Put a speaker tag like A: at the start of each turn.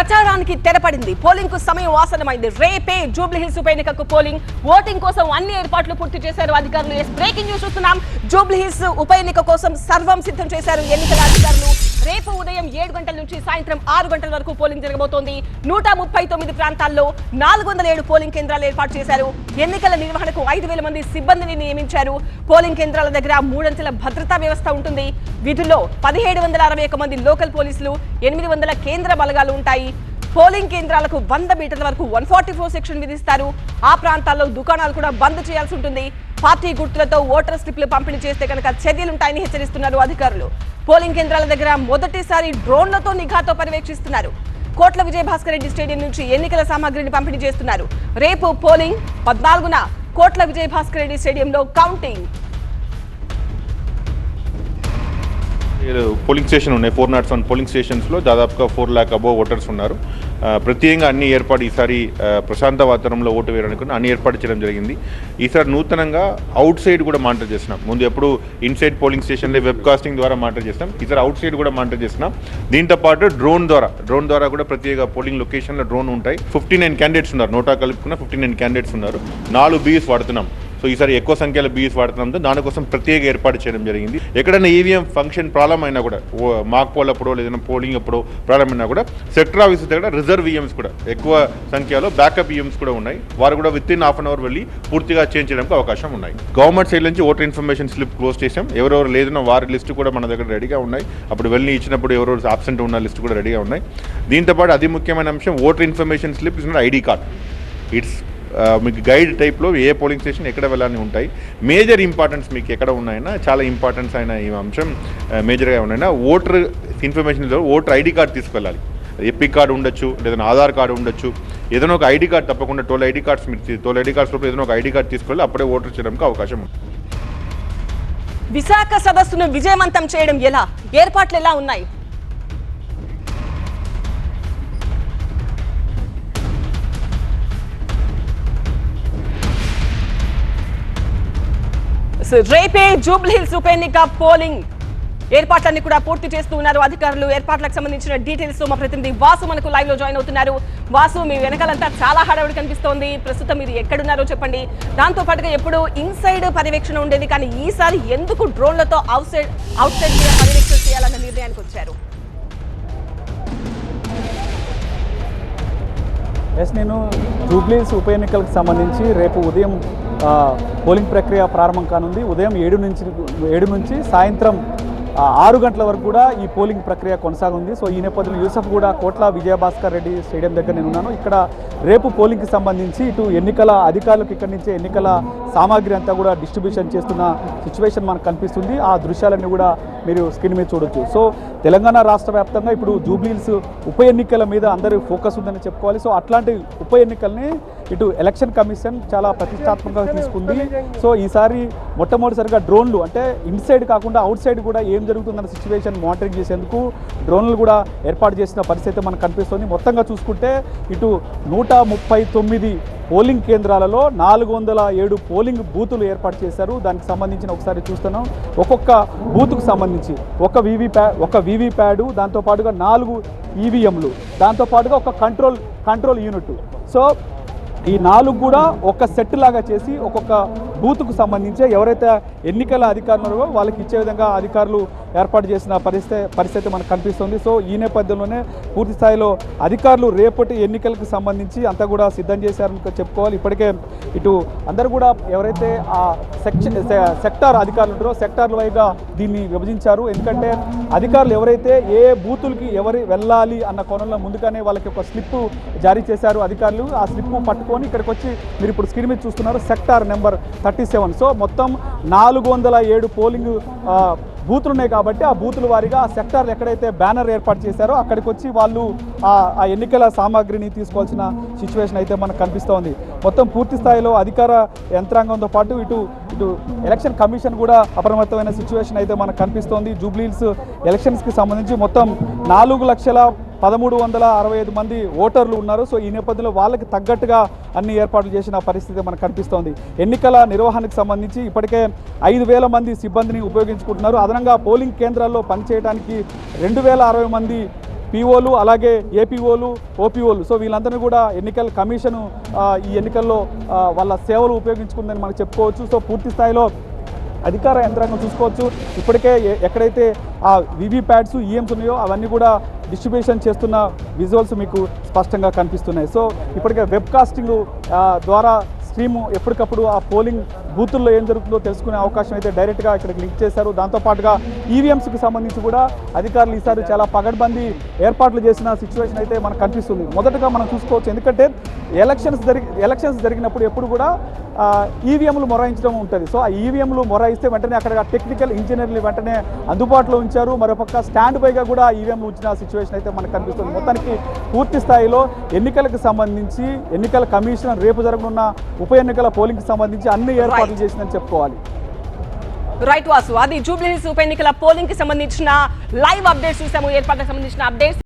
A: ప్రచారానికి తెరపడింది. పోలింగ్కు సమయం ఆసనమైంది రేపే జూబ్లీహిల్స్ ఉప ఎన్నికకు పోలింగ్. ఓటింగ్ కోసం అన్ని ఏర్పాట్లు పూర్తి చేశారు అధికారులు. బ్రేకింగ్ న్యూస్ చూస్తున్నాం. జూబ్లీహిల్స్ ఉప ఎన్నిక కోసం సర్వం సిద్ధం చేశారు. ఎన్నికల అధికారులు రేపు ఉదయం ఏడు గంటల నుంచి సాయంత్రం ఆరు గంటల వరకు పోలింగ్ జరగబోతోంది. నూట ముప్పై తొమ్మిది ప్రాంతాల్లో నాలుగు వందల ఏడు పోలింగ్ కేంద్రాలు ఏర్పాటు చేశారు. ఎన్నికల నిర్వహణకు ఐదు వేల మంది సిబ్బందిని నియమించారు. పోలింగ్ కేంద్రాల దగ్గర మూడంచెల భద్రతా వ్యవస్థ ఉంటుంది. విధుల్లో పదిహేడు వందల అరవై ఒక మంది లోకల్ పోలీసులు ఎనిమిది వందల కేంద్ర బలగాలు ఉంటాయి. పోలింగ్ కేంద్రాలకు వంద మీటర్ల వరకు వన్ ఫార్టీ ఫోర్ సెక్షన్ విధిస్తారు. ఆ ప్రాంతాల్లో దుకాణాలు కూడా బంద్ చేయాల్సి ఉంటుంది. పార్టీ గుర్తులతో ఓటర్ స్లిప్లు పంపిణీ చేస్తే కనుక చర్యలుంటాయని హెచ్చరిస్తున్నారు అధికారులు. పోలింగ్ కేంద్రాల దగ్గర మొదటిసారి డ్రోన్లతో నిఘాతో పర్యవేక్షిస్తున్నారు. కోట్ల విజయభాస్కర్ రెడ్డి స్టేడియం నుంచి ఎన్నికల సామాగ్రిని పంపిణీ చేస్తున్నారు. రేపు పోలింగ్ పద్నాలుగున కోట్ల విజయభాస్కర్ రెడ్డి స్టేడియంలో కౌంటింగ్.
B: పోలింగ్ స్టేషన్ ఉన్నాయి ఫోర్ నాట్ వన్ పోలింగ్ స్టేషన్స్లో దాదాపుగా ఫోర్ ల్యాక్ అబోవ్ ఓటర్స్ ఉన్నారు. ప్రత్యేకంగా అన్ని ఏర్పాటు ఈసారి ప్రశాంత వాతావరణంలో ఓటు వేయడానికి అన్ని ఏర్పాటు చేయడం జరిగింది. ఈసారి నూతనంగా అవుట్ సైడ్ కూడా మానిటర్ చేసినాం ముందు ఎప్పుడు ఇన్సైడ్ పోలింగ్ స్టేషన్లో వెబ్ కాస్టింగ్ ద్వారా మానిటర్ చేస్తాం. ఈసారి అవుట్ సైడ్ కూడా మానిటర్ చేస్తున్నాం. దీంతో పాటు డ్రోన్ ద్వారా డ్రోన్ ద్వారా కూడా ప్రత్యేక పోలింగ్ లొకేషన్లో డ్రోన్ ఉంటాయి. ఫిఫ్టీ నైన్ క్యాండిడేట్స్ ఉన్నారు. నోటా కలుపుకున్న ఫిఫ్టీ నైన్ క్యాండిడేట్స్ ఉన్నారు. నాలుగు బీఎస్ వాడుతున్నాం. సో ఈసారి ఎక్కువ సంఖ్యలో బీఈస్ వాడుతున్నాం దానికోసం ప్రత్యేక ఏర్పాటు చేయడం జరిగింది. ఎక్కడైనా ఈవీఎం ఫంక్షన్ ప్రాబ్లం అయినా కూడా మాక్ పోల్ అప్పుడో లేదైనా పోలింగ్ అప్పుడో ప్రాబ్లం అయినా కూడా సెక్టర్ ఆఫీస్ దగ్గర రిజర్వ్ ఈఎంస్ కూడా ఎక్కువ సంఖ్యలో బ్యాకప్ ఈఎంస్ కూడా ఉన్నాయి. వారు కూడా with in half an hour వెళ్ళి పూర్తిగా చేంజ్ చేయడానికి అవకాశం ఉన్నాయి. గవర్నమెంట్ సైడ్ నుంచి ఓటర్ ఇన్ఫర్మేషన్ స్లిప్ క్లోజ్ చేసాం ఎవరెవరు లేదన్న వారి లిస్టు కూడా మన దగ్గర రెడీగా ఉన్నాయి. అప్పుడు వెళ్ళి ఇచ్చినప్పుడు ఎవరెవరు ఆబ్సెంట్ ఉన్న లిస్టు కూడా రెడీగా ఉన్నాయి. దీంతోపాటు అతి ముఖ్యమైన అంశం voter information slip is ID card. It's మీకు గైడ్ టైప్లో ఏ పోలింగ్ స్టేషన్ ఎక్కడ వెళ్ళాలని ఉంటాయి. మేజర్ ఇంపార్టెన్స్ మీకు ఎక్కడ ఉన్నాయన్నా చాలా ఇంపార్టెన్స్ అయిన ఈ అంశం మేజర్గా ఉన్నాయన్నా voter information voter ID card తీసుకెళ్ళాలి ఎపిక్ కార్డు ఉండొచ్చు లేదా ఆధార్ కార్డు ఉండొచ్చు. ఏదైనా ఒక ఐడి కార్డ్ తప్పకుండా టోల్ ఐడి కార్డ్స్ మీరు టోల్ ఐడి కార్డ్స్ లోపల ఏదైనా ఒక ఐడి కార్డ్ తీసుకెళ్ళి అప్పుడే ఓటర్ చేయడానికి అవకాశం ఉంది.
A: విశాఖ సదస్సును విజయవంతం చేయడం ఎలా? ఏర్పాట్లు ఎలా ఉన్నాయి? హిల్స్ రేపే జూబ్లీ హిల్స్ ఉప ఎన్నిక పోలింగ్. ఏర్పాట్లన్నీ కూడా పూర్తి చేస్తూ ఉన్నారు అధికారులు. ఏర్పాట్లకు సంబంధించిన డీటెయిల్స్ మా ప్రతినిధి వాసు మనకు లైవ్లో జాయిన్ అవుతున్నారు. వాసు మీ వెనకాలంతా చాలా హడావుడి కనిపిస్తోంది. ప్రస్తుతం మీరు ఎక్కడున్నారో చెప్పండి. దాంతో పాటుగా ఎప్పుడు ఇన్సైడ్ పర్యవేక్షణ ఉండేది. కానీ ఈసారి ఎందుకు డ్రోన్లతో అవుట్ సైడ్ అవుట్ సైడ్ మీద పర్యవేక్షణ చేయాలన్న నిర్ణయానికి వచ్చారు?
C: ఎస్ నేను జూబ్లీస్ ఉప ఎన్నికలకు సంబంధించి రేపు ఉదయం పోలింగ్ ప్రక్రియ ప్రారంభం కానుంది. ఉదయం ఏడు నుంచి ఏడు నుంచి సాయంత్రం ఆరు గంటల వరకు కూడా ఈ పోలింగ్ ప్రక్రియ కొనసాగుంది. సో ఈ నేపథ్యంలో యూసఫ్ కూడా కోట్ల విజయభాస్కర్ రెడ్డి స్టేడియం దగ్గర నేను ఉన్నాను. ఇక్కడ రేపు పోలింగ్కి సంబంధించి ఇటు ఎన్నికల అధికారులకు ఇక్కడి నుంచే ఎన్నికల సామాగ్రి అంతా కూడా డిస్ట్రిబ్యూషన్ చేస్తున్న సిచ్యువేషన్ మనకు కనిపిస్తుంది. ఆ దృశ్యాలన్నీ కూడా మీరు స్క్రీన్ మీద చూడొచ్చు. సో తెలంగాణ రాష్ట్ర వ్యాప్తంగా ఇప్పుడు జూబ్లీల్స్ ఉప ఎన్నికల మీద అందరూ ఫోకస్ ఉందని చెప్పుకోవాలి. సో అట్లాంటి ఉప ఎన్నికల్ని ఇటు ఎలక్షన్ కమిషన్ చాలా ప్రతిష్టాత్మకంగా తీసుకుంది. సో ఈసారి మొట్టమొదటిసారిగా డ్రోన్లు అంటే ఇన్సైడ్ కాకుండా అవుట్ సైడ్ కూడా ఏం జరుగుతుందన్న సిచ్యువేషన్ మానిటరింగ్ చేసేందుకు డ్రోన్లు కూడా ఏర్పాటు చేసిన పరిస్థితి మనకు కనిపిస్తుంది. మొత్తంగా చూసుకుంటే ఇటు నూట ముప్పై తొమ్మిది పోలింగ్ కేంద్రాలలో నాలుగు వందల ఏడు పోలింగ్ బూతులు ఏర్పాటు చేశారు. దానికి సంబంధించిన ఒకసారి చూస్తున్నాం. ఒక్కొక్క బూత్కు సంబంధించి ఒక వీవీ ప్యా ఒక వీవీ ప్యాడు దాంతోపాటుగా నాలుగు ఈవీఎంలు దాంతోపాటుగా ఒక కంట్రోల్ కంట్రోల్ యూనిట్. సో ఈ నాలుగు కూడా ఒక సెట్ లాగా చేసి ఒక్కొక్క బూత్కు సంబంధించి ఎవరైతే ఎన్నికల అధికారులు ఉన్నారో వాళ్ళకి ఇచ్చే విధంగా అధికారులు ఏర్పాటు చేసిన పరిస్థితి పరిస్థితి మనకు కనిపిస్తుంది. సో ఈ నేపథ్యంలోనే పూర్తి స్థాయిలో అధికారులు రేపటి ఎన్నికలకు సంబంధించి అంతా కూడా సిద్ధం చేశారని చెప్పుకోవాలి. ఇప్పటికే ఇటు అందరూ కూడా ఎవరైతే ఆ సెక్షన్ సెక్టార్ అధికారులు ఉంటారో సెక్టార్ల వైగా దీన్ని విభజించారు. ఎందుకంటే అధికారులు ఎవరైతే ఏ బూతులకి ఎవరు వెళ్ళాలి అన్న కోణంలో ముందుగానే వాళ్ళకి ఒక స్లిప్ జారీ చేశారు అధికారులు. ఆ స్లిప్ పట్టుకొని ఇక్కడికి వచ్చి మీరు ఇప్పుడు స్క్రీన్ మీద చూస్తున్నారు sector number thirty seven. So మొత్తం నాలుగు వందల ఏడు పోలింగ్ బూతులు ఉన్నాయి కాబట్టి ఆ బూతుల వారిగా ఆ సెక్టార్ ఎక్కడైతే బ్యానర్ ఏర్పాటు చేశారో అక్కడికి వచ్చి వాళ్ళు ఆ ఎన్నికల సామాగ్రిని తీసుకోవాల్సిన సిచ్యువేషన్ అయితే మనకు కనిపిస్తోంది మొత్తం పూర్తి స్థాయిలో అధికార యంత్రాంగంతో పాటు ఇటు ఇటు ఎలక్షన్ కమిషన్ కూడా అప్రమత్తమైన సిచ్యువేషన్ అయితే మనకు కనిపిస్తోంది. జూబ్లీల్స్ ఎలక్షన్స్కి సంబంధించి మొత్తం నాలుగు లక్షల పదమూడు వందల అరవై ఐదు మంది ఓటర్లు ఉన్నారు. సో ఈ నేపథ్యంలో వాళ్ళకి తగ్గట్టుగా అన్ని ఏర్పాట్లు చేసిన పరిస్థితి మనకు కనిపిస్తోంది. ఎన్నికల నిర్వహణకు సంబంధించి ఇప్పటికే ఐదు వేల మంది సిబ్బందిని ఉపయోగించుకుంటున్నారు. అదనంగా పోలింగ్ కేంద్రాల్లో పనిచేయడానికి రెండు వేల అరవై మంది పీఓలు అలాగే ఏపీఓలు ఓపీఓలు. సో వీళ్ళందరినీ కూడా ఎన్నికల కమిషన్ ఈ ఎన్నికల్లో వాళ్ళ సేవలు ఉపయోగించుకుందని మనం చెప్పుకోవచ్చు. సో పూర్తి స్థాయిలో అధికార యంత్రాంగం చూసుకోవచ్చు. ఇప్పటికే ఎ- ఎక్కడైతే ఆ వివి ప్యాడ్స్ ఈఎమ్స్ ఉన్నాయో అవన్నీ కూడా డిస్ట్రిబ్యూషన్ చేస్తున్న విజువల్స్ మీకు స్పష్టంగా కనిపిస్తున్నాయి. సో ఇప్పటికే వెబ్ కాస్టింగ్ ద్వారా స్ట్రీమ్ ఎప్పటికప్పుడు ఆ పోలింగ్ బూతుల్లో ఏం జరుగుతుందో తెలుసుకునే అవకాశం అయితే డైరెక్ట్గా ఇక్కడికి లింక్ చేశారు. దాంతోపాటుగా ఈవీఎంస్కి సంబంధించి కూడా అధికారులు ఈసారి చాలా పగడ్బందీ ఏర్పాట్లు చేసిన సిచ్యువేషన్ అయితే మనకు కనిపిస్తుంది. మొదటగా మనం చూసుకోవచ్చు ఎందుకంటే ఎలక్షన్స్ జరిగి ఎలక్షన్స్ జరిగినప్పుడు ఎప్పుడు కూడా ఈవీఎంలు మొరాయించడం ఉంటుంది. సో ఆ ఈవీఎంలు మొరాయిస్తే వెంటనే అక్కడ టెక్నికల్ ఇంజనీర్లు వెంటనే అందుబాటులో ఉంచారు. మరోపక్క స్టాండ్ బైగా కూడా ఈవీఎంలు ఉంచిన సిచ్యువేషన్ అయితే మనకు కనిపిస్తుంది. మొత్తానికి పూర్తి స్థాయిలో ఎన్నికలకు సంబంధించి ఎన్నికల కమిషన్ రేపు జరగనున్న ఉప ఎన్నికల పోలింగ్కి సంబంధించి అన్ని ఏర్పాట్లు చేసిందని చెప్పుకోవాలి.
A: రైట్ వాసు అది జూబ్లీ హిల్స్ ఉప ఎన్నికల పోలింగ్కి సంబంధించిన లైవ్ అప్డేట్స్ చూసాము. ఏర్పాట్లకు సంబంధించిన అప్డేట్స్